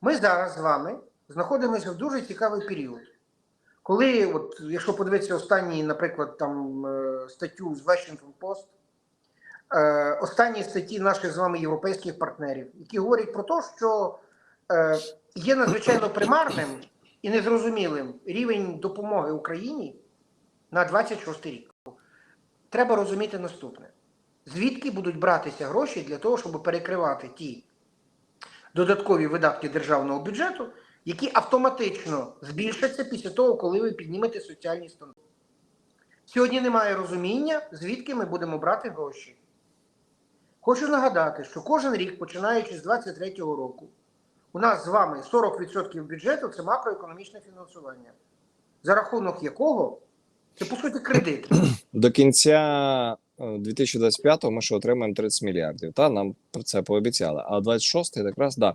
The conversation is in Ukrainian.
Ми зараз з вами знаходимося в дуже цікавий період. Коли, от, якщо подивитися останні, наприклад, там е, статтю з Washington Post, е, останні статті наших з вами європейських партнерів, які говорять про те, що е, є надзвичайно примарним і незрозумілим рівень допомоги Україні на 26 рік. Треба розуміти наступне: звідки будуть братися гроші для того, щоб перекривати ті додаткові видатки державного бюджету, які автоматично збільшаться після того, коли ви піднімете соціальні стандарти. Сьогодні немає розуміння, звідки ми будемо брати гроші. Хочу нагадати, що кожен рік, починаючи з 2023 року, у нас з вами 40% бюджету це макроекономічне фінансування, за рахунок якого це по суті кредит. До кінця е, 2025-го ми ще отримаємо 30 мільярдів. Та нам про це пообіцяли. А 26-й якраз да.